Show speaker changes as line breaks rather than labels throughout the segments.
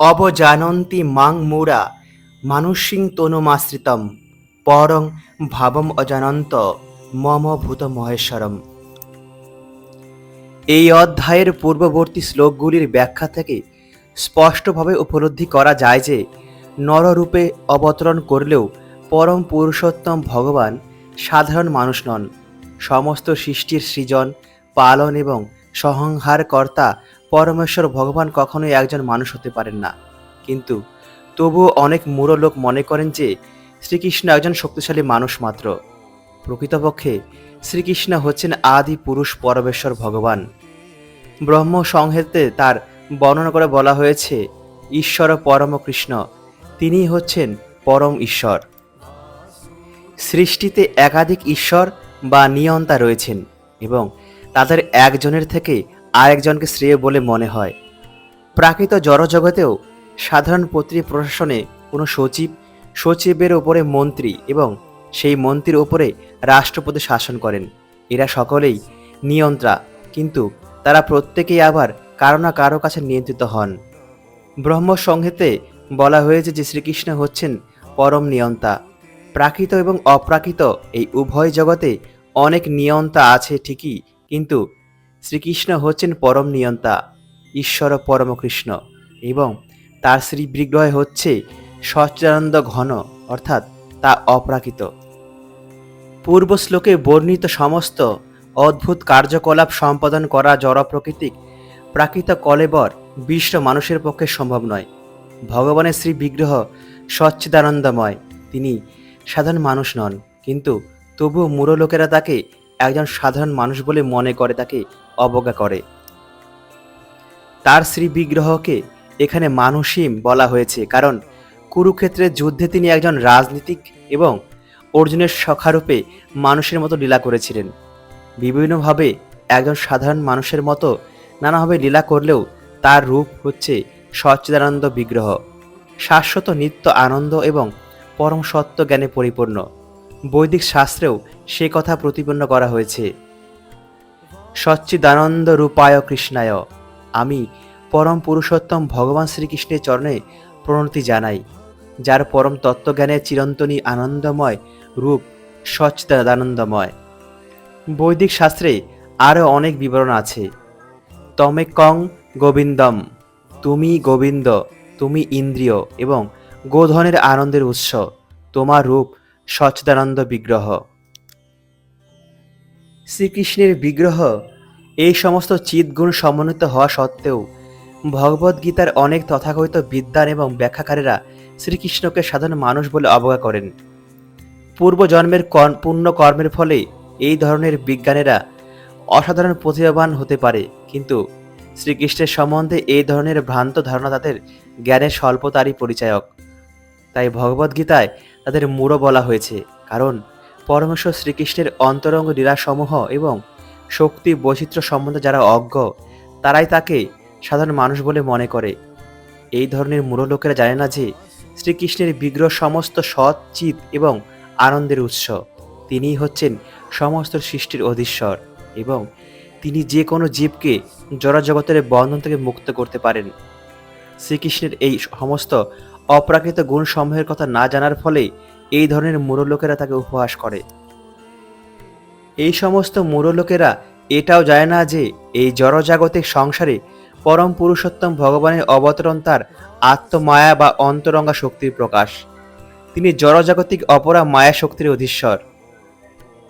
অবজানন্তি মাং মুরা মানুষিং তনুমাশ্রিতম পরং ভাবম অজানন্ত মম ভূত মহেশ্বরম। এই অধ্যায়ের পূর্ববর্তী শ্লোকগুলির ব্যাখ্যা থেকে স্পষ্টভাবে উপলব্ধি করা যায় যে, নররূপে অবতরণ করলেও পরম পুরুষোত্তম ভগবান সাধারণ মানুষ নন। সমস্ত সৃষ্টির সৃজন, পালন এবং সংহার কর্তা পরমেশ্বর ভগবান কখনোই একজন মানুষ হতে পারেন না। কিন্তু তবুও অনেক মূঢ় লোক মনে করেন যে, শ্রীকৃষ্ণ একজন শক্তিশালী মানুষ মাত্র। প্রকৃতপক্ষে শ্রীকৃষ্ণ হচ্ছেন আদি পুরুষ পরমেশ্বর ভগবান। ব্রহ্ম সংহিতে তার বর্ণনা করে বলা হয়েছে, ঈশ্বর পরম কৃষ্ণ, তিনিই হচ্ছেন পরম ঈশ্বর। সৃষ্টিতে একাধিক ঈশ্বর বা নিয়ন্তা রয়েছেন এবং তাদের একজনের থেকে আরেকজনকে শ্রেয় বলে মনে হয়। প্রাকৃত জড়জগতেও সাধারণ পত্রী প্রশাসনে কোনো সচিব, সচিবের ওপরে মন্ত্রী এবং সেই মন্ত্রীর ওপরে রাষ্ট্রপতি শাসন করেন। এরা সকলেই নিয়ন্ত্রা, কিন্তু তারা প্রত্যেকেই আবার কারও না কারও কাছে নিয়ন্ত্রিত হন। ব্রহ্ম সংহিতে বলা হয়েছে যে শ্রীকৃষ্ণ হচ্ছেন পরম নিয়ন্তা। প্রাকৃত এবং অপ্রাকৃত এই উভয় জগতে অনেক নিয়ন্তা আছে ঠিকই, কিন্তু শ্রীকৃষ্ণ হচ্ছেন পরম নিয়ন্তা, ঈশ্বর পরম কৃষ্ণ এবং তার শ্রী বিগ্রহে হচ্ছে সচ্চিদানন্দ ঘন, অর্থাৎ তা অপ্রাকৃত। পূর্ব শ্লোকে বর্ণিত সমস্ত অদ্ভুত কার্যকলাপ সম্পাদন করা জড় প্রকৃতিক প্রাকৃত কলেবর বিশ্ব মানুষের পক্ষে সম্ভব নয়। ভগবানের শ্রী বিগ্রহ সচ্চিদানন্দময়, তিনি সাধারণ মানুষ নন, কিন্তু তবুও মূঢ় লোকেরা তাকে একজন সাধারণ মানুষ বলে মনে করে তাকে অবজ্ঞা করে। তার শ্রী বিগ্রহকে এখানে মানুষিম বলা হয়েছে কারণ কুরুক্ষেত্রের যুদ্ধে তিনি একজন রাজনীতিক এবং অর্জুনের সখারূপে মানুষের মতো লীলা করেছিলেন। বিভিন্নভাবে একজন সাধারণ মানুষের মতো নানাভাবে লীলা করলেও তার রূপ হচ্ছে সচ্চিদানন্দ বিগ্রহ। শাশ্বত নিত্য আনন্দ এবং পরম সত্য জ্ঞানে পরিপূর্ণ। বৈদিক শাস্ত্রেও সে কথা প্রতিপন্ন করা হয়েছে। সচ্চিদানন্দ রূপায় কৃষ্ণায়। আমি পরম পুরুষোত্তম ভগবান শ্রীকৃষ্ণের চরণে প্রণতি জানাই, যার পরম তত্ত্বজ্ঞানের চিরন্তনী আনন্দময় রূপ সচ্চিদানন্দময়। বৈদিক শাস্ত্রে আরও অনেক বিবরণ আছে। তমে কং গোবিন্দম, তুমি গোবিন্দ, তুমি ইন্দ্রিয় এবং গোধনের আনন্দের উৎস, তোমার রূপ সচ্চিদানন্দ বিগ্রহ। শ্রীকৃষ্ণের বিগ্রহ এই সমস্ত চিৎগুণ সমন্বিত হওয়া সত্ত্বেও ভগবদ্গীতার অনেক তথাকথিত বিদ্যান এবং ব্যাখ্যাকারীরা শ্রীকৃষ্ণকে সাধারণ মানুষ বলে অবজ্ঞা করেন। পূর্বজন্মের পুণ্য কর্মের ফলে এই ধরনের বিজ্ঞানীরা অসাধারণ প্রতিভাবান হতে পারে, কিন্তু শ্রীকৃষ্ণের সম্বন্ধে এই ধরনের ভ্রান্ত ধারণা তাদের জ্ঞানের স্বল্পতারই পরিচায়ক। তাই ভগবদ্গীতায় তাদের মূঢ় বলা হয়েছে, কারণ পরমেশ্বর শ্রীকৃষ্ণের অন্তরঙ্গ লীলাসমূহ এবং শক্তি বৈচিত্র্য সম্বন্ধে যারা অজ্ঞ, তারাই তাকে সাধারণ মানুষ বলে মনে করে। এই ধরনের মূঢ় লোকেরা জানে না যে শ্রীকৃষ্ণের বিগ্রহ সমস্ত সৎ, চিত এবং আনন্দের উৎস। তিনিই হচ্ছেন সমস্ত সৃষ্টির অধীশ্বর এবং তিনি যে কোনো জীবকে জড়জগতের বন্ধন থেকে মুক্ত করতে পারেন। শ্রীকৃষ্ণের এই সমস্ত অপ্রাকৃত গুণসমূহের কথা না জানার ফলে এই ধরনের মূঢ় লোকেরা তাকে উপহাস করে। এই সমস্ত মূঢ় লোকেরা এটাও জানে না যে এই জড়জাগতিক সংসারে পরম পুরুষোত্তম ভগবানের অবতরণ তার আত্মমায়া বা অন্তরঙ্গা শক্তির প্রকাশ। তিনি জড়জাগতিক অপরা মায়া শক্তির অধীশ্বর।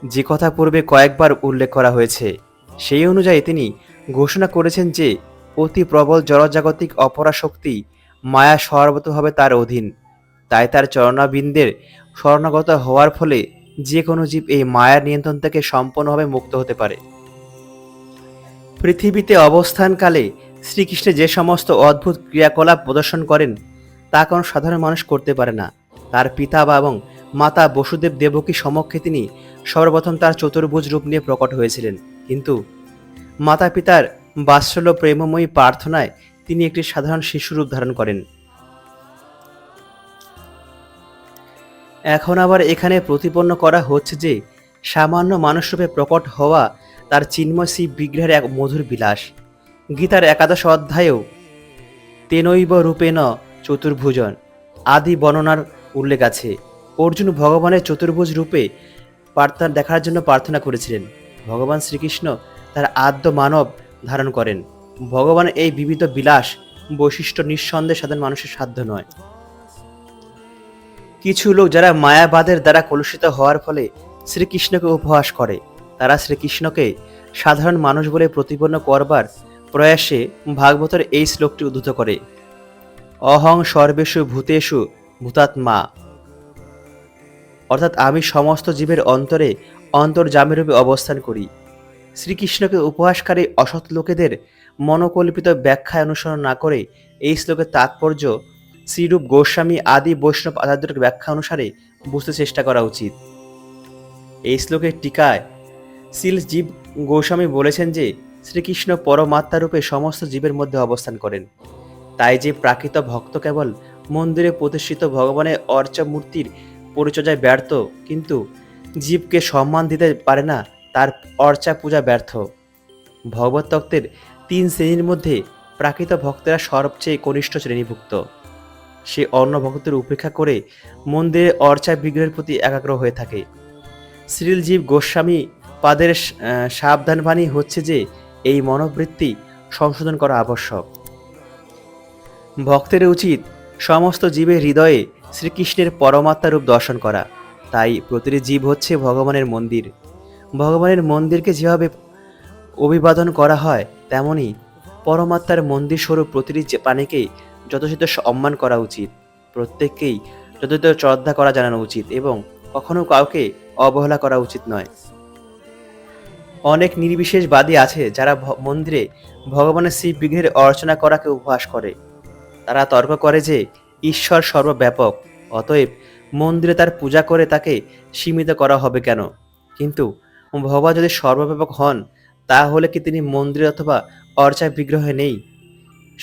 যে কথা পূর্বে কয়েকবার উল্লেখ করা হয়েছে, সেই অনুযায়ী তিনি ঘোষণা করেছেন যে অতি প্রবল জড়জাগতিক অপরা শক্তি মায়া সর্বতভাবে তার অধীন। তাই তার চরণাবিন্দের শরণাগত হওয়ার ফলে যে কোনো জীব এই মায়ার নিয়ন্ত্রণ থেকে সম্পূর্ণভাবে মুক্ত হতে পারে। পৃথিবীতে অবস্থানকালে শ্রীকৃষ্ণ যে সমস্ত অদ্ভুত ক্রিয়াকলাপ প্রদর্শন করেন, তা কোনো সাধারণ মানুষ করতে পারে না। তার পিতা বা এবং মাতা বসুদেব দেবকী সমক্ষে তিনি সর্বপ্রথম তার চতুর্ভুজ রূপ নিয়ে প্রকট হয়েছিলেন। কিন্তু মাতা পিতার বাৎসল্য প্রেমময়ী প্রার্থনায় তিনি একটি সাধারণ শিশুরূপ ধারণ করেন। এখন আবার এখানে প্রতিপন্ন করা হচ্ছে যে, সামান্য মানুষরূপে প্রকট হওয়া তার চিন্ময় শিব বিগ্রহের এক মধুর বিলাস। গীতার একাদশ অধ্যায়েও, তেনৈব রূপেণ চতুর্ভুজন আদি বর্ণনার উল্লেখ আছে। অর্জুন ভগবানের চতুর্ভুজ রূপে প্রার্থনা দেখার জন্য প্রার্থনা করেছিলেন। ভগবান শ্রীকৃষ্ণ তার আদ্য মানব ধারণ করেন। ভগবানের এই বিবিধ বিলাস বৈশিষ্ট্য নিঃসন্দেহে সাধারণ মানুষের সাধ্য নয়। কিছু লোক যারা মায়াবাদের দ্বারা কলুষিত হওয়ার ফলে শ্রীকৃষ্ণকে উপহাস করে। তারা শ্রীকৃষ্ণকে সাধারণ মানুষ বলে প্রতিপন্ন করবার প্রয়াসে ভাগবতের এই শ্লোকটি উদ্ধৃত করে। অহং সর্বেষু ভূতেষু ভূতাত্মা। অর্থাৎ আমি সমস্ত জীবের অন্তরে অন্তর্জামীরূপে অবস্থান করি। শ্রীকৃষ্ণকে উপহাসকারী অসৎ লোকেদের মনোকল্পিত ব্যাখ্যায় অনুসরণ না করে এই শ্লোকের তাৎপর্য শ্রীরূপ গোস্বামী আদি বৈষ্ণব আচার্যের ব্যাখ্যা অনুসারে বুঝতে চেষ্টা করা উচিত। এই শ্লোকের টিকায় শিল জীব গোস্বামী বলেছেন যে, শ্রীকৃষ্ণ পরমাত্মারূপে সমস্ত জীবের মধ্যে অবস্থান করেন। তাই যে প্রাকৃত ভক্ত কেবল মন্দিরে প্রতিষ্ঠিত ভগবানের অর্চা মূর্তির পরিচর্যায় ব্যর্থ, কিন্তু জীবকে সম্মান দিতে পারে না, তার অর্চা পূজা ব্যর্থ। ভগবত তত্ত্বের তিন শ্রেণির মধ্যে প্রাকৃত ভক্তেরা সবচেয়ে কনিষ্ঠ শ্রেণীভুক্ত। সে অন্য ভক্তদের উপেক্ষা করে মন্দিরে অর্চা বিগ্রহের প্রতি একাগ্র হয়ে থাকে। শ্রীলজীব গোস্বামী পাদের আহ, সাবধানবাণী হচ্ছে যে এই মনোবৃত্তি সংশোধন করা আবশ্যক। ভক্তের উচিত সমস্ত জীবের হৃদয়ে শ্রীকৃষ্ণের পরমাত্মা রূপ দর্শন করা। তাই প্রতিটি জীব হচ্ছে ভগবানের মন্দির। ভগবানের মন্দিরকে যেভাবে অভিবাদন করা হয় তেমনি পরমাত্মার মন্দির স্বরূপ প্রতিটি প্রাণীকে যথোচিত সম্মান করা উচিত। প্রত্যেককেই যথোচিত শ্রদ্ধা করা জানানো উচিত এবং কখনো কাউকে অবহেলা করা উচিত নয়। অনেক নির্বিশেষবাদী আছে যারা মন্দিরে ভগবানের শিব বিগ্রহের অর্চনা করাকে উপহাস করে। তারা তর্ক করে যে ঈশ্বর সর্বব্যাপক, অতএব মন্দিরে তার পূজা করে তাকে সীমিত করা হবে কেন? কিন্তু ভগবান যদি সর্বব্যাপক হন, তাহলে কি তিনি মন্দিরে অথবা অর্চায় বিগ্রহে নেই?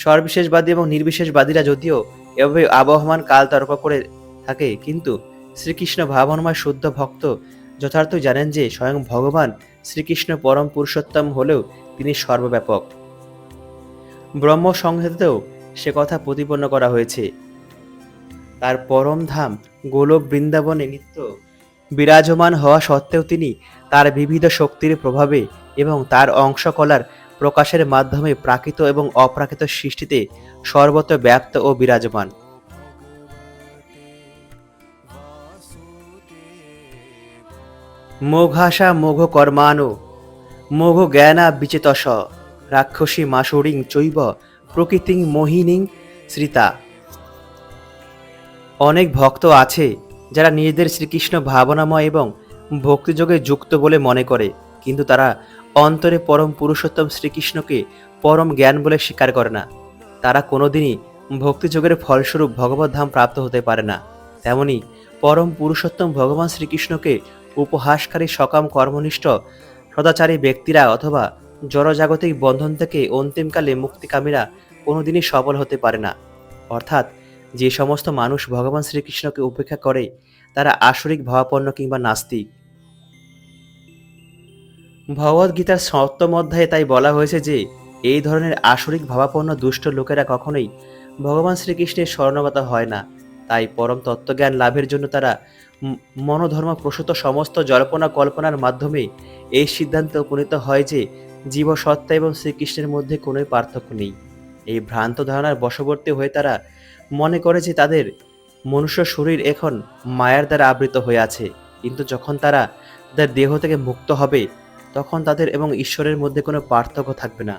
সর্ববিশেষবাদী এবং নির্বিশেষবাদীরা যদিও এভাবে আবহমান কাল তর্ক করে থাকে, কিন্তু শ্রীকৃষ্ণ ভাবনময় শুদ্ধ ভক্ত যথার্থ জানেন যে স্বয়ং ভগবান শ্রীকৃষ্ণ পরম পুরুষোত্তম হলেও তিনি সর্বব্যাপক। ব্রহ্ম সংহিতেও সে কথা প্রতিপন্ন করা হয়েছে। তার পরম ধাম গোলক বৃন্দাবনে নিত্য বিরাজমান হওয়া সত্ত্বেও তিনি তার বিবিধ শক্তির প্রভাবে এবং তার অংশকলার প্রকাশের মাধ্যমে প্রাকৃত এবং অপ্রাকৃত সৃষ্টিতে সর্বত্র ব্যাপ্ত ও বিরাজমান। মোঘাসা মোঘ কর্মাণু, মোঘ জ্ঞানা বিচেতস, রাক্ষসী মাসুরিং চৈব, প্রকৃতিং মোহিনীং শ্রিতা। অনেক ভক্ত আছে যারা নিজেদের শ্রীকৃষ্ণ ভাবনাময় এবং ভক্তিযোগে যুক্ত বলে মনে করে। কিন্তু তারা অন্তরে পরম পুরুষোত্তম শ্রীকৃষ্ণকে পরম জ্ঞান বলে স্বীকার করে না। তারা কোনোদিনই ভক্তিযোগের ফলস্বরূপ ভগবত ধাম প্রাপ্ত হতে পারে না। তেমনি পরম পুরুষোত্তম ভগবান শ্রীকৃষ্ণকে উপহাসকারী সকাম কর্মনিষ্ঠ, সদাচারী ব্যক্তিরা অথবা জড়জাগতিক বন্ধন থেকে অন্তিমকালে মুক্তিকামীরা কোনোদিনই সফল হতে পারে না। অর্থাৎ যে সমস্ত মানুষ ভগবান শ্রীকৃষ্ণকে উপেক্ষা করে, তারা আসরিক ভাবাপন্ন কিংবা নাস্তিক। ভগবদ্গীতার সপ্তম অধ্যায়ে তাই বলা হয়েছে যে, এই ধরনের আসরিক ভাবাপন্ন দুষ্ট লোকেরা কখনোই ভগবান শ্রীকৃষ্ণের স্বর্ণগত হয় না। তাই পরম তত্ত্বজ্ঞান লাভের জন্য তারা মনোধর্ম প্রসূত সমস্ত জল্পনা কল্পনার মাধ্যমে এই সিদ্ধান্তে উপনীত হয় যে জীবসত্তা এবং শ্রীকৃষ্ণের মধ্যে কোনোই পার্থক্য নেই। এই ভ্রান্ত ধারণার বশবর্তী হয়ে তারা মনে করে যে তাদের মনুষ্য শরীর এখন মায়ার দ্বারা আবৃত হয়ে আছে। কিন্তু যখন তারা তাদের দেহ থেকে মুক্ত হবে তখন তাদের এবং ঈশ্বরের মধ্যে কোনো পার্থক্য থাকবে না।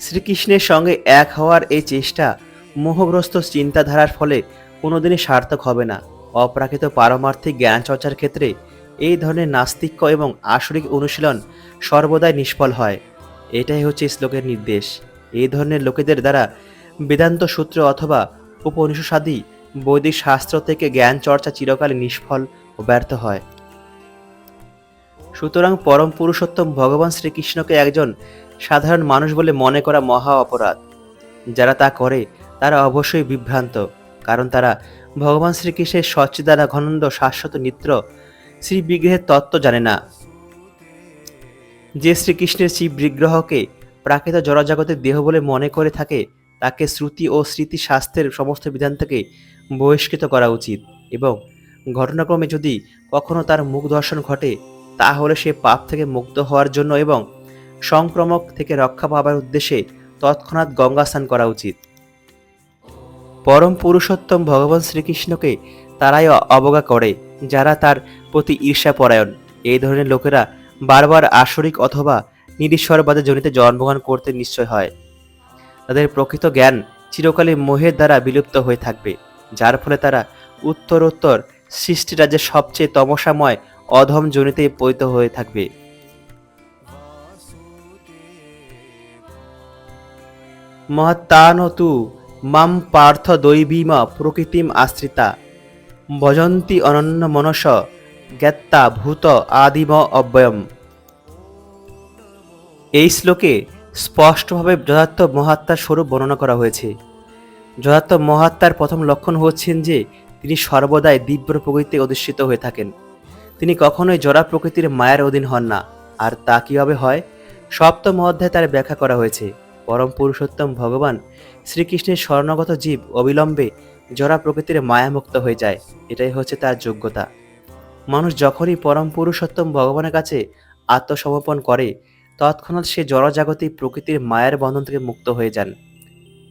শ্রীকৃষ্ণের সঙ্গে এক হওয়ার এই চেষ্টা মোহগ্রস্ত চিন্তাধারার ফলে কোনোদিনই সার্থক হবে না। অপ্রাকৃত পারমার্থিক জ্ঞান চর্চার ক্ষেত্রে এই ধরনের নাস্তিক্য এবং আসরিক অনুশীলন সর্বদাই নিষ্ফল হয়। এটাই হচ্ছে শ্লোকের নির্দেশ। এই ধরনের লোকেদের দ্বারা বেদান্ত সূত্র অথবা উপনিষদাদি বৈদিক শাস্ত্র থেকে জ্ঞান চর্চা চিরকালে নিষ্ফল ও ব্যর্থ হয়। সুতরাং পরম পুরুষোত্তম ভগবান শ্রীকৃষ্ণকে একজন সাধারণ মানুষ বলে মনে করা মহা অপরাধ। যারা তা করে, তারা অবশ্যই বিভ্রান্ত, কারণ তারা ভগবান শ্রীকৃষ্ণের সচ্চিদানা ঘনন্দ শাশ্বত নিত্র শ্রী বিগ্রহের তত্ত্ব জানে না। যে শ্রীকৃষ্ণের শিব বিগ্রহকে প্রাকৃত জড়জাগতিক দেহ বলে মনে করে থাকে, তাকে শ্রুতি ও স্মৃতি শাস্ত্রের সমস্ত বিধান থেকে বহিষ্কৃত করা উচিত এবং ঘটনাক্রমে যদি কখনো তার মুখ দর্শন ঘটে তাহলে সে পাপ থেকে মুক্ত হওয়ার জন্য এবং সংক্রমক থেকে রক্ষা পাবার উদ্দেশ্যে তৎক্ষণাৎ গঙ্গা স্নান করা উচিত। পরম পুরুষোত্তম ভগবান শ্রীকৃষ্ণকে তারাই অবজ্ঞা করে, যারা তার প্রতি ঈর্ষাপরায়ণ। এই ধরনের লোকেরা বারবার আসরিক অথবা নিরীশ্বরবাদে জনিতে জন্মগ্রহণ করতে নিশ্চয় হয়। তাদের প্রকৃত জ্ঞান চিরকালে মোহের দ্বারা বিলুপ্ত হয়ে থাকবে, যার ফলে তারা উত্তরোত্তর সৃষ্টিরাজ্যের সবচেয়ে তমসাময় অধম জনিতে পতিত হয়ে থাকবে। মহাত্তান তু মাম পার্থ দৈবীম প্রকৃতিম আশ্রিতা। ভজন্তি অনন্য মনস জ্ঞাত্তা ভূত আদিম অব্যয়ম। এই শ্লোকে স্পষ্টভাবে যথার্থ মহাত্মার স্বরূপ বর্ণনা করা হয়েছে। যথার্থ মহাত্মার প্রথম লক্ষণ হচ্ছেন যে তিনি সর্বদাই দিব্য প্রকৃতিতে অধিষ্ঠিত হয়ে থাকেন। তিনি কখনোই জরা প্রকৃতির মায়ার অধীন হন না। আর তা কীভাবে হয়? সপ্তম অধ্যায়ে তার ব্যাখ্যা করা হয়েছে। পরম পুরুষোত্তম ভগবান শ্রীকৃষ্ণের স্বর্ণগত জীব অবিলম্বে জরা প্রকৃতির মায়ামুক্ত হয়ে যায়। এটাই হচ্ছে তার যোগ্যতা। মানুষ যখনই পরম পুরুষোত্তম ভগবানের কাছে আত্মসমর্পণ করে, তৎক্ষণাৎ সে জড়জাগতিক প্রকৃতির মায়ের বন্ধন থেকে মুক্ত হয়ে যান।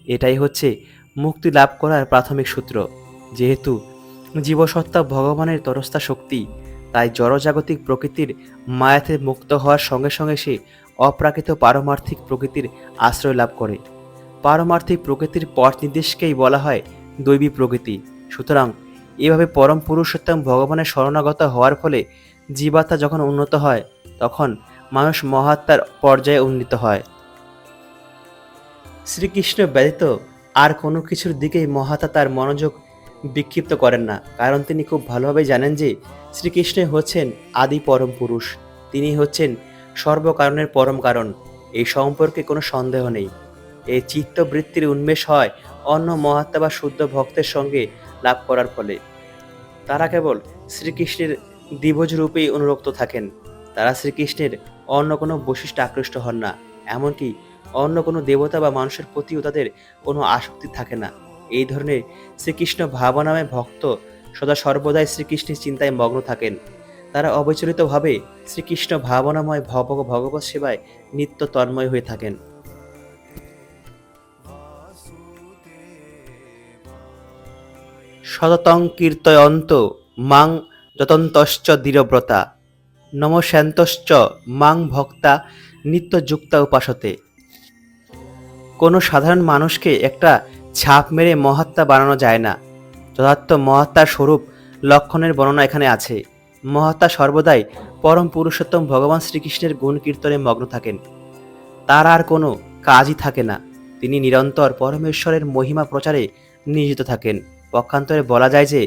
এটাই হচ্ছে মুক্তি লাভ করার প্রাথমিক সূত্র। যেহেতু জীবসত্তা ভগবানের তরস্তা শক্তি তাই জড়জাগতিক প্রকৃতির মায়াতে মুক্ত হওয়ার সঙ্গে সঙ্গে সে অপ্রাকৃত পারমার্থিক প্রকৃতির আশ্রয় লাভ করে। পারমার্থিক প্রকৃতির পথ নির্দেশকেই বলা হয় দৈবী প্রকৃতি। সুতরাং এভাবে পরম পুরুষোত্তম ভগবানের শরণাগত হওয়ার ফলে জীবাত্মা যখন উন্নত হয়, তখন মানুষ মহাত্মার পর্যায়ে উন্নীত হয়। শ্রীকৃষ্ণ ব্যতীত আর কোনো কিছুর দিকেই মহাত্মা তার মনোযোগ বিক্ষিপ্ত করেন না। কারণ তিনি খুব ভালোভাবে জানেন যে শ্রীকৃষ্ণই হচ্ছেন আদি পরম পুরুষ। তিনি হচ্ছেন সর্বকারণের পরম কারণ। এই সম্পর্কে কোনো সন্দেহ নেই। এই চিত্তবৃত্তির উন্মেষ হয় অন্য মহাত্মা বা শুদ্ধ ভক্তের সঙ্গে লাভ করার ফলে। তারা কেবল শ্রীকৃষ্ণের দিবজ রূপেই অনুরক্ত থাকেন। তারা শ্রীকৃষ্ণের অন্য কোনো বৈশিষ্ট্য আকৃষ্ট হন না। এমনকি অন্য কোনো দেবতা বা মানুষের প্রতিও তাদের কোনো আসক্তি থাকে না। এই ধরনের শ্রীকৃষ্ণ ভাবনাময় ভক্ত সদা সর্বদাই শ্রীকৃষ্ণের চিন্তায় মগ্ন থাকেন। তারা অবিচলিতভাবে শ্রীকৃষ্ণ ভাবনাময় ভব ভগবত সেবায় নিত্য তন্ময় হয়ে থাকেন। সততং কীর্তয়ন্ত মাং যতন্তশ্চ দৃঢ়ব্রতা নমস্যান্তশ্চ মাং ভক্তা নিত্যযুক্তা উপাসতে। কোনো সাধারণ মানুষকে একটা ছাপ মেরে মহাত্মা বানানো যায় না। যথার্থ মহাত্মার স্বরূপ লক্ষণের বর্ণনা এখানে আছে। মহাত্মা সর্বদাই পরম পুরুষোত্তম ভগবান শ্রীকৃষ্ণের গুণ কীর্তনে মগ্ন থাকেন। তার আর কোনো কাজই থাকে না। তিনি নিরন্তর পরমেশ্বরের মহিমা প্রচারে নিয়োজিত থাকেন। পক্ষান্তরে বলা যায় যে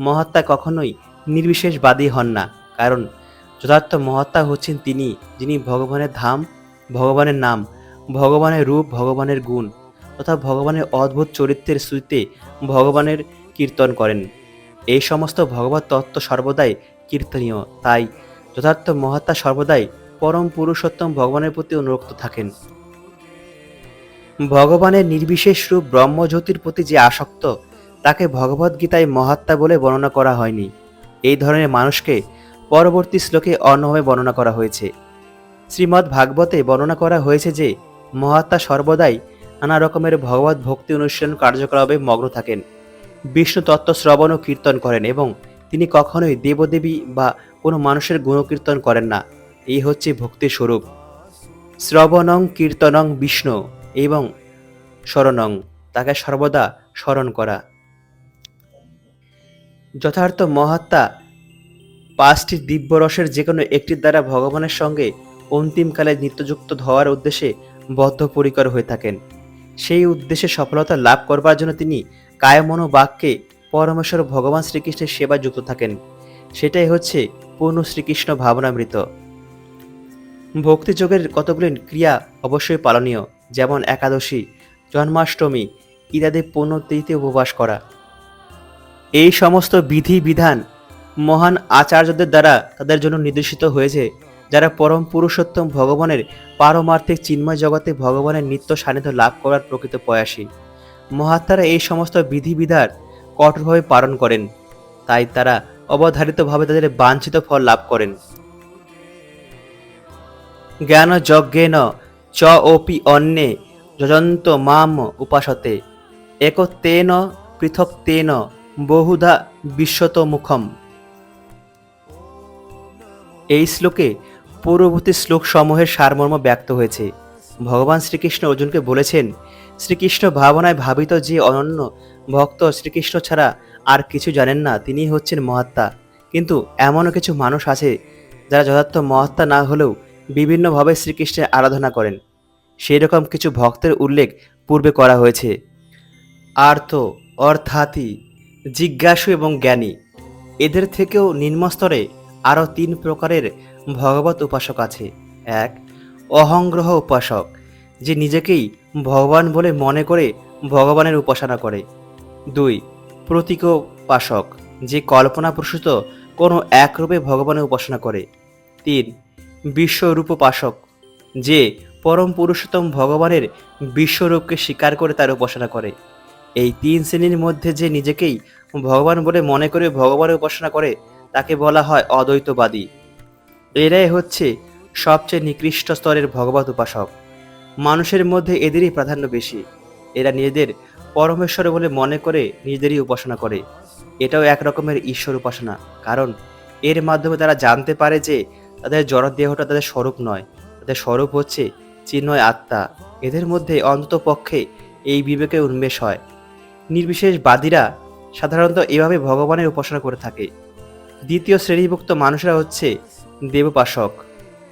মহাত্মা কখনোই নির্বিশেষবাদী হন না। কারণ যথার্থ মহাত্মা হচ্ছেন তিনি, যিনি ভগবানের ধাম, ভগবানের নাম, ভগবানের রূপ, ভগবানের গুণ। তথা ভগবানের অদ্ভুত চরিত্রের স্মৃতিতে ভগবানের কীর্তন করেন। এই সমস্ত ভগবত তত্ত্ব সর্বদাই কীর্তনীয়, তাই যথার্থ মহাত্মা সর্বদাই পরম পুরুষোত্তম ভগবানের প্রতি অনুরক্ত থাকেন। ভগবানের নির্বিশেষ রূপ ব্রহ্মজ্যোতির প্রতি যে আসক্ত, তাকে ভগবদ্গীতায় মহাত্মা বলে বর্ণনা করা হয়নি। এই ধরনের মানুষকে পরবর্তী শ্লোকে অন্যভাবে বর্ণনা করা হয়েছে। শ্রীমদ্ ভাগবতে বর্ণনা করা হয়েছে যে মহাত্মা সর্বদাই নানা রকমের ভগবত ভক্তি অনুষ্ঠান কার্যকলাপে মগ্ন থাকেন। বিষ্ণু তত্ত্ব শ্রবণ ও কীর্তন করেন এবং তিনি কখনোই দেবদেবী বা কোনো মানুষের গুণকীর্তন করেন না। এই হচ্ছে ভক্তির স্বরূপ। শ্রবণং, কীর্তনং, বিষ্ণু এবং স্মরণং তাকে সর্বদা স্মরণ করা। যথার্থ মহাত্মা পাঁচটি দিব্যরসের যে কোনো একটির দ্বারা ভগবানের সঙ্গে অন্তিমকালে নিত্যযুক্ত হওয়ার উদ্দেশ্যে বদ্ধপরিকর হয়ে থাকেন। সেই উদ্দেশ্যে সফলতা লাভ করবার জন্য তিনি কায়মন বাক্যে পরমেশ্বর ভগবান শ্রীকৃষ্ণের সেবা যুক্ত থাকেন। সেটাই হচ্ছে পূর্ণ শ্রীকৃষ্ণ ভাবনামৃত। ভক্তিযোগের কতগুলি ক্রিয়া অবশ্যই পালনীয়, যেমন একাদশী, জন্মাষ্টমী ইত্যাদি পুণ্যতিথিতে উপবাস করা। এই সমস্ত বিধি বিধান মহান আচার্যদের দ্বারা তাদের জন্য নির্দেশিত হয়েছে। যারা পরম পুরুষোত্তম ভগবানের পারমার্থিক চিন্ময় জগতে ভগবানের নিত্য সান্নিধ্য লাভ করার প্রকৃত প্রয়াসী। মহাত্মারা এই সমস্ত বিধিবিধার কঠোরভাবে পালন করেন। তাই তারা অবধারিতভাবে তাদের বাঞ্ছিত ফল লাভ করেন। জ্ঞান যজ্ঞেন চ ওপি অন্যে যজন্ত মাম উপাসতে। একত্বেন পৃথক্তেন বহুধা বিশ্বত মুখম এই শ্লোকে পূর্ববর্তী শ্লোক সমূহের সারমর্ম ব্যক্ত হয়েছে। ভগবান শ্রীকৃষ্ণ অর্জুনকে বলেছেন, শ্রীকৃষ্ণ ভাবনায় ভাবিত যে অনন্য ভক্ত শ্রীকৃষ্ণ ছাড়া আর কিছু জানেন না তিনি হচ্ছেন মহাত্মা। কিন্তু এমনও কিছু মানুষ আছে যারা যথার্থ মহাত্মা না হলেও বিভিন্নভাবে শ্রীকৃষ্ণের আরাধনা করেন। সেই রকম কিছু ভক্তের উল্লেখ পূর্বে করা হয়েছে। আর্থ অর্থাৎই জিজ্ঞাসু এবং জ্ঞানী। এদের থেকেও নিম্নস্তরে আরও তিন প্রকারের ভগবত উপাসক আছে। এক, অহংগ্রহ উপাসক, যে নিজেকেই ভগবান বলে মনে করে ভগবানের উপাসনা করে। দুই প্রতীকোপাসক যে কল্পনা প্রসূত কোনো একরূপে ভগবানের উপাসনা করে। তিন বিশ্বরূপোপাসক যে পরম পুরুষোত্তম ভগবানের বিশ্বরূপকে স্বীকার করে তার উপাসনা করে। এই তিন শ্রেণির মধ্যে যে নিজেকেই ভগবান বলে মনে করে ভগবানের উপাসনা করে, তাকে বলা হয় অদ্বৈতবাদী। এরাই হচ্ছে সবচেয়ে নিকৃষ্ট স্তরের ভগবত উপাসক। মানুষের মধ্যে এদেরই প্রাধান্য বেশি। এরা নিজেদের পরমেশ্বর বলে মনে করে নিজেদেরই উপাসনা করে। এটাও এক রকমের ঈশ্বর উপাসনা। কারণ এর মাধ্যমে তারা জানতে পারে যে তাদের জড় দেহটা তাদের স্বরূপ নয়। তাদের স্বরূপ হচ্ছে চিন্ময় আত্মা। এদের মধ্যে অন্তত পক্ষে এই বিবেকে উন্মেষ হয়। নির্বিশেষবাদীরা সাধারণত এভাবে ভগবানের উপাসনা করে থাকে। দ্বিতীয় শ্রেণীভুক্ত মানুষরা হচ্ছে দেবোপাসক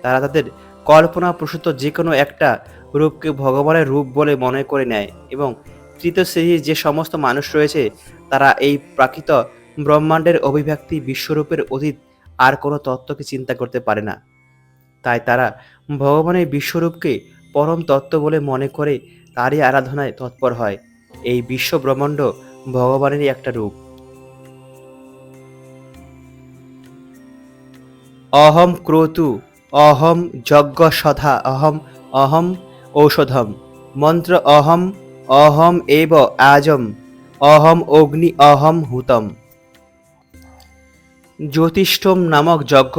তারা তাদের কল্পনা প্রসূত যে কোনো একটা রূপকে ভগবানের রূপ বলে মনে করে নেয় এবং তৃতীয় শ্রেণির যে সমস্ত মানুষ রয়েছে, তারা এই প্রাকৃত ব্রহ্মাণ্ডের অভিব্যক্তি বিশ্বরূপের অতীত আর কোনো তত্ত্বকে চিন্তা করতে পারে না। তাই তারা ভগবানের বিশ্বরূপকে পরম তত্ত্ব বলে মনে করে তারই আরাধনায় তৎপর হয়। এই বিশ্ব ব্রহ্মাণ্ড ভগবানেরই একটা রূপ। অহম ক্রোতু, অহম যজ্ঞ সধা অহম অহম ঔষধম। মন্ত্র অহম অহম এব আজম, অহম অগ্নি অহম হুতম। জ্যোতিষ্ঠম নামক যজ্ঞ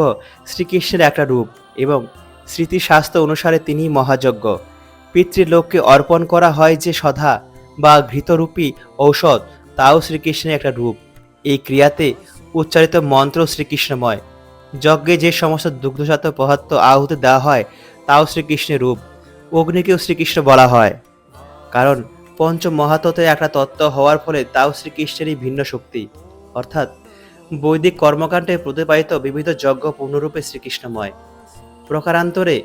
শ্রীকৃষ্ণের একটা রূপ এবং স্মৃতিশাস্ত্র অনুসারে তিনি মহাযজ্ঞ। পিতৃলোককে অর্পণ করা হয় যে সধা বা ঘৃতরূপী ঔষধ, তাও শ্রীকৃষ্ণের একটা রূপ। এই ক্রিয়াতে উচ্চারিত মন্ত্র শ্রীকৃষ্ণময়। যজ্ঞে যে সমস্ত দুগ্ধজাত পদার্থ আহুতি দেওয়া হয়, তাও শ্রীকৃষ্ণের রূপ। অগ্নিকেও শ্রীকৃষ্ণ বলা হয়। কারণ পঞ্চ মহাতত্ত্বে একটা তত্ত্ব হওয়ার ফলে তাও শ্রীকৃষ্ণেরই ভিন্ন শক্তি। অর্থাৎ বৈদিক কর্মকাণ্ডে প্রতিপালিত বিবিধ যজ্ঞ পূর্ণরূপে শ্রীকৃষ্ণময়। প্রকারান্তরে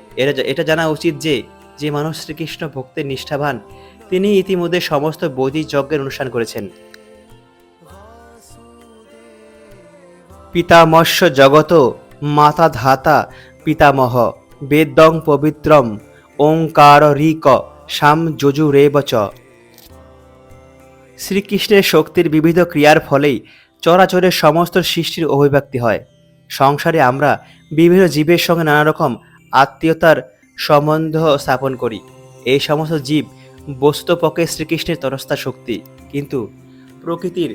এটা জানা উচিত যে যে মানুষ শ্রীকৃষ্ণ ভক্তের নিষ্ঠাবান, তিনি ইতিমধ্যে সমস্ত বৈদিক যজ্ঞের অনুষ্ঠান করেছেন। পিতামস্য জগত মাতা ধাতা পিতামহ। বেদং পবিত্রম ওঙ্কার রিক সাম যজু রেবচ শ্রীকৃষ্ণের শক্তির বিবিধ ক্রিয়ার ফলেই চরাচরের সমস্ত সৃষ্টির অভিব্যক্তি হয়। সংসারে আমরা বিভিন্ন জীবের সঙ্গে নানা রকম আত্মীয়তার সম্বন্ধ স্থাপন করি। এই সমস্ত জীব বস্তুপক্ষে শ্রীকৃষ্ণের তরস্তা শক্তি। কিন্তু প্রকৃতির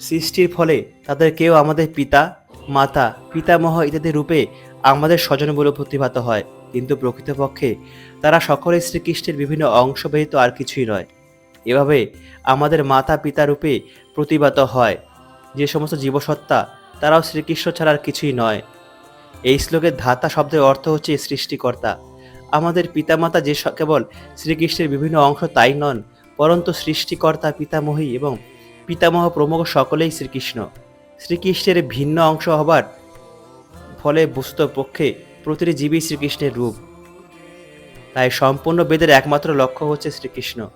সৃষ্টির ফলে তাদের কেউ আমাদের পিতা, মাতা, পিতামহ ইত্যাদি রূপে আমাদের স্বজন বলে প্রতিভাত হয়। কিন্তু প্রকৃতপক্ষে তারা সকলে শ্রীকৃষ্ণের বিভিন্ন অংশ ব্যতীত আর কিছুই নয়। এভাবে আমাদের মাতা পিতা রূপে প্রতিভাত হয়। যে সমস্ত জীবসত্তা তারাও শ্রীকৃষ্ণ ছাড়া আর কিছুই নয়। এই শ্লোকের ধাতা শব্দের অর্থ হচ্ছে সৃষ্টিকর্তা। আমাদের পিতামাতা যে কেবল শ্রীকৃষ্ণের বিভিন্ন অংশ তাই নন, পরন্তু সৃষ্টিকর্তা, পিতামহী এবং পিতামহ প্রমুখ সকলেই শ্রীকৃষ্ণ। শ্রীকৃষ্ণের ভিন্ন অংশ হবার ফলে বস্তু পক্ষে প্রতিটি জীবী শ্রীকৃষ্ণের রূপ। তাই সম্পূর্ণ বেদের একমাত্র লক্ষ্য হচ্ছে শ্রীকৃষ্ণ।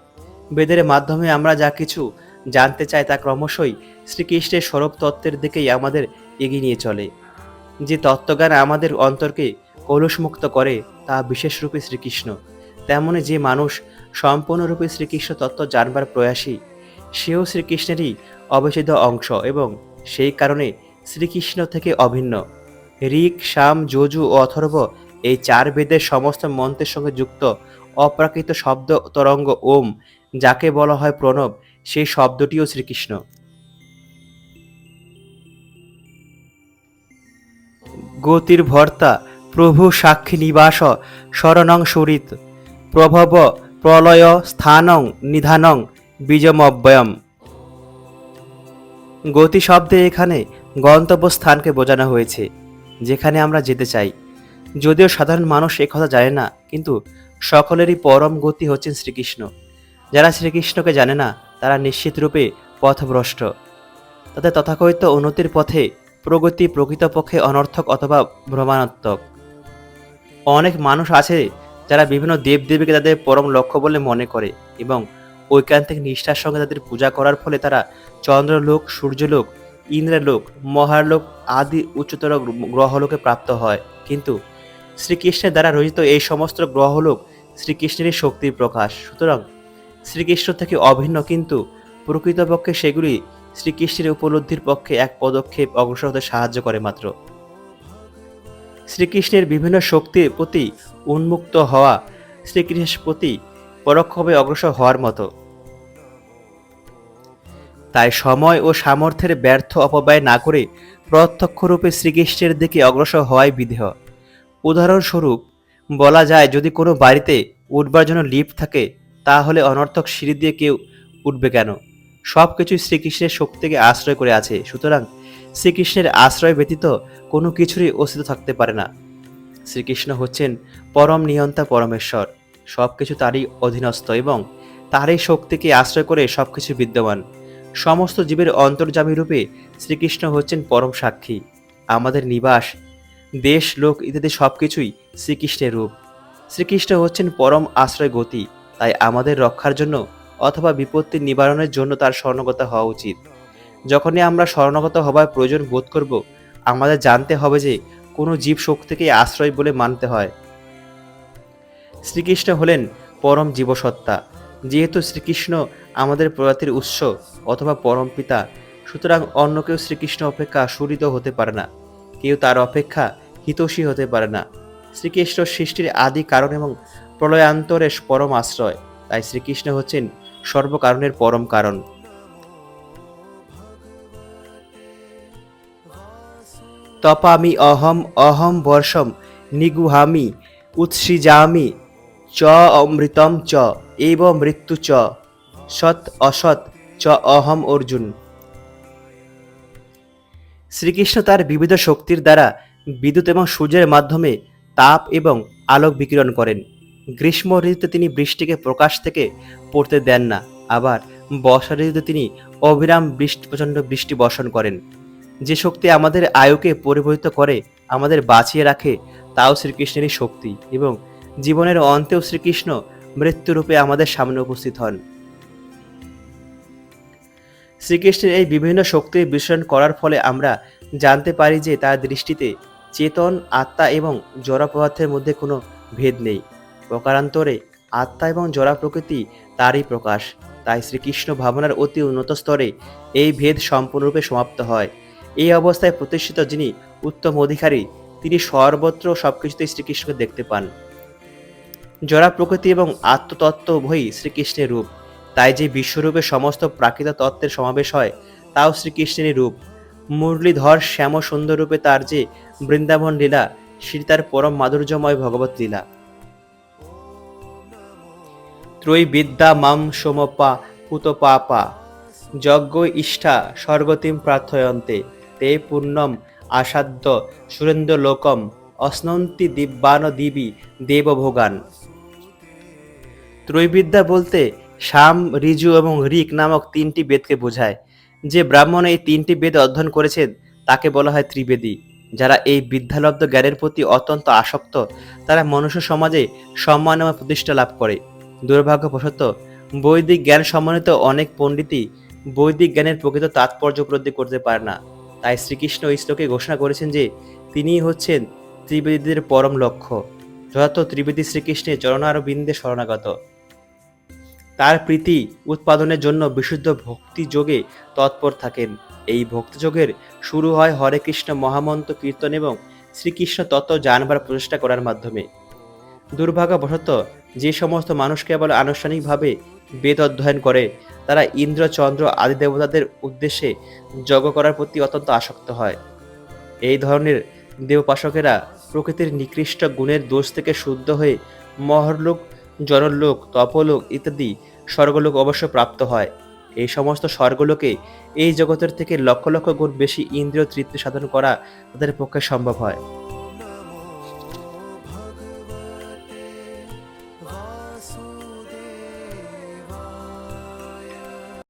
বেদের মাধ্যমে আমরা যা কিছু জানতে চাই তা ক্রমশই শ্রীকৃষ্ণের স্বরূপ তত্ত্বের দিকেই আমাদের এগিয়ে নিয়ে চলে। যে তত্ত্বজ্ঞান আমাদের অন্তরকে কলুষমুক্ত করে, তা বিশেষরূপে শ্রীকৃষ্ণ। তেমনি যে মানুষ সম্পূর্ণরূপে শ্রীকৃষ্ণ তত্ত্ব জানবার প্রয়াসী সেও শ্রীকৃষ্ণেরই অবিচ্ছেদ্য অংশ এবং সেই কারণে শ্রীকৃষ্ণ থেকে অভিন্ন। ঋক শাম যজু ও অথর্ব এই চার বেদের সমস্ত মন্ত্রের সঙ্গে যুক্ত অপ্রাকৃত শব্দ, তরঙ্গ, ওম, যাকে বলা হয় প্রণব, সেই শব্দটিও শ্রীকৃষ্ণ। গতির ভর্তা প্রভু সাক্ষী নিবাস, শরণং সুরিত প্রভব প্রলয় স্থানং নিধানং বীজমব্যয়ম। গতি শব্দে এখানে গন্তব্যস্থানকে বোঝানো হয়েছে, যেখানে আমরা যেতে চাই। যদিও সাধারণ মানুষ কথা জানে না, কিন্তু সকলেরই পরম গতি হচ্ছেন শ্রীকৃষ্ণ। যারা শ্রীকৃষ্ণকে জানে না, তারা নিশ্চিত রূপে পথভ্রষ্ট। তাদের তথাকথিত উন্নতির পথে প্রগতি প্রকৃতপক্ষে অনর্থক অথবা ভ্রমাত্মক অনেক মানুষ আছে, যারা বিভিন্ন দেবদেবীকে তাদের পরম লক্ষ্য বলে মনে করে এবং ঐকান্তিক নিষ্ঠার সঙ্গে তাদের পূজা করার ফলে তারা চন্দ্রলোক, সূর্যলোক, ইন্দ্রলোক মহারলোক আদি উচ্চতর গ্রহলোকে প্রাপ্ত হয়। কিন্তু শ্রীকৃষ্ণের দ্বারা রচিত এই সমস্ত গ্রহলোক শ্রীকৃষ্ণেরই শক্তির প্রকাশ। সুতরাং শ্রীকৃষ্ণ থেকে অভিন্ন কিন্তু প্রকৃতপক্ষে সেগুলি শ্রীকৃষ্ণের উপলব্ধির পক্ষে এক পদক্ষেপ অগ্রসর হতে সাহায্য করে মাত্র। শ্রীকৃষ্ণের বিভিন্ন শক্তির প্রতি উন্মুক্ত হওয়া শ্রীকৃষ্ণের প্রতি পরোক্ষভাবে অগ্রসর হওয়ার মতো। তাই সময় ও সামর্থ্যের ব্যর্থ অপব্যয় না করে প্রত্যক্ষরূপে শ্রীকৃষ্ণের দিকে অগ্রসর হওয়াই বিধেয়। উদাহরণস্বরূপ, বলা যায় যদি কোনো বাড়িতে উঠবার জন্য লিফট থাকে, তাহলে অনর্থক সিঁড়ি দিয়ে কেউ উঠবে কেন? সব কিছুই শ্রীকৃষ্ণের শক্তিকে আশ্রয় করে আছে। সুতরাং শ্রীকৃষ্ণের আশ্রয় ব্যতীত কোনো কিছুরই অস্তিত্ব থাকতে পারে না। শ্রীকৃষ্ণ হচ্ছেন পরম নিয়ন্তা পরমেশ্বর। সব কিছু তারই অধীনস্থ এবং তারই শক্তিকে আশ্রয় করে সব কিছু বিদ্যমান। সমস্ত জীবের অন্তর্জামী রূপে শ্রীকৃষ্ণ হচ্ছেন পরম সাক্ষী, আমাদের নিবাস। দেশ, লোক ইত্যাদি সব কিছুই শ্রীকৃষ্ণের রূপ। শ্রীকৃষ্ণ হচ্ছেন পরম আশ্রয় গতি, তাই আমাদের রক্ষার জন্য অথবা বিপত্তি নিবারণের জন্য তার স্বর্ণগত হওয়া উচিত। যখনই আমরা স্বর্ণগত হবার প্রয়োজন বোধ করব, আমাদের জানতে হবে যে কোনো জীব শক্তিকে আশ্রয় বলে মানতে হয়। শ্রীকৃষ্ণ হলেন পরম জীবসত্তা, যেহেতু শ্রীকৃষ্ণ আমাদের প্রজাতির উৎস অথবা পরম পিতা, সুতরাং অন্য কেউ শ্রীকৃষ্ণ অপেক্ষা সুরিত হতে পারে না। কেউ তার অপেক্ষা হিতৈষী হতে পারে না। শ্রীকৃষ্ণ সৃষ্টির আদি কারণ এবং প্রলয়ান্তরের পরম আশ্রয়, তাই শ্রীকৃষ্ণ হচ্ছেন সর্বকারণের পরম কারণ। তপামি অহম অহম বর্ষম নিগুহামি, উৎসৃজামি, চ অমৃতম চ, এব মৃত্যু চ। সৎ অসৎ চ অহম অর্জুন। শ্রীকৃষ্ণ তার বিবিধ শক্তির দ্বারা বিদ্যুৎ এবং সূর্যের মাধ্যমে তাপ এবং আলোক বিকিরণ করেন। গ্রীষ্ম ঋতুতে তিনি বৃষ্টিকে প্রকাশ থেকে পড়তে দেন না, আবার বর্ষা ঋতুতে তিনি অবিরাম বৃষ্টি, প্রচণ্ড বৃষ্টি বর্ষণ করেন। যে শক্তি আমাদের আয়ুকে পরিবর্তিত করে, আমাদের বাঁচিয়ে রাখে, তাও শ্রীকৃষ্ণেরই শক্তি এবং জীবনের অন্তেও শ্রীকৃষ্ণ মৃত্যুরূপে আমাদের সামনে উপস্থিত হন। শ্রীকৃষ্ণের এই বিভিন্ন শক্তির বিশ্লেষণ করার ফলে আমরা জানতে পারি যে তার দৃষ্টিতে চেতন, আত্মা এবং জড় পদার্থের মধ্যে কোনো ভেদ নেই। প্রকারান্তরে আত্মা এবং জড়া প্রকৃতি তারই প্রকাশ। তাই শ্রীকৃষ্ণ ভাবনার অতি উন্নত স্তরে এই ভেদ সম্পূর্ণরূপে সমাপ্ত হয়। এই অবস্থায় প্রতিষ্ঠিত যিনি উত্তম অধিকারী, তিনি সর্বত্র সবকিছুতেই শ্রীকৃষ্ণকে দেখতে পান। জড়া প্রকৃতি এবং আত্মতত্ত্ব উভয়ই শ্রীকৃষ্ণের রূপ। তাই যে বিশ্বরূপে সমস্ত প্রাকৃত তত্ত্বের সমাবেশ হয়, তাও শ্রীকৃষ্ণেরই রূপ। মুরলীধর শ্যাম সুন্দর রূপে তার যে বৃন্দাবন লীলা, সেটি তার পরম মাধুর্যময় ভগবত লীলা। ত্রয়ী বিদ্যা মাম সোমপা পুত পাপা, যজ্ঞ ইষ্ঠা স্বর্গতিম প্রার্থয়ন্তে, তে পূর্ণম আসাদ্য সুরেন্দ্র লোকম অস্নন্তি দিব্যান দিবি দেবভোগান ত্রৈবিদ্যা বলতে শাম ঋজু এবং ঋক নামক তিনটি বেদকে বোঝায়। যে ব্রাহ্মণ এই তিনটি বেদ অধ্যয়ন করেছেন, তাকে বলা হয় ত্রিবেদী। যারা এই বিদ্যালব্ধ জ্ঞানের প্রতি অত্যন্ত আসক্ত, তারা মনুষ্য সমাজে সম্মান এবং প্রতিষ্ঠা লাভ করে। দুর্ভাগ্যবশত, বৈদিক জ্ঞান সম্মানিত অনেক পণ্ডিতই বৈদিক জ্ঞানের প্রকৃত তাৎপর্য উপলব্ধি করতে পারে না। তাই শ্রীকৃষ্ণ এই শ্লোকে ঘোষণা করেছেন যে, তিনিই হচ্ছেন ত্রিবেদীদের পরম লক্ষ্য। যথার্থ ত্রিবেদী শ্রীকৃষ্ণের চরণার বিন্দে শরণাগত। তার প্রীতি উৎপাদনের জন্য বিশুদ্ধ ভক্তিযোগে তৎপর থাকেন। এই ভক্তিযোগের শুরু হয় হরে কৃষ্ণ মহামন্ত কীর্তন এবং শ্রীকৃষ্ণ তত্ত্ব জানবার প্রচেষ্টা করার মাধ্যমে। দুর্ভাগ্যবশত যে সমস্ত মানুষ কেবল আনুষ্ঠানিকভাবে বেদ অধ্যয়ন করে, তারা ইন্দ্র, চন্দ্র আদি দেবতাদের উদ্দেশ্যে যজ্ঞ করার প্রতি অত্যন্ত আসক্ত হয়। এই ধরনের দেবোপাসকেরা প্রকৃতির নিকৃষ্ট গুণের দোষ থেকে শুদ্ধ হয়ে মহরলোক, জনলোক, তপলোক ইত্যাদি স্বর্গলোক অবশ্য প্রাপ্ত হয়। এই সমস্ত স্বর্গলোকে এই জগতের থেকে লক্ষ লক্ষ গুণ বেশি ইন্দ্রিয় তৃপ্তি সাধন করা তাদের পক্ষে সম্ভব হয়।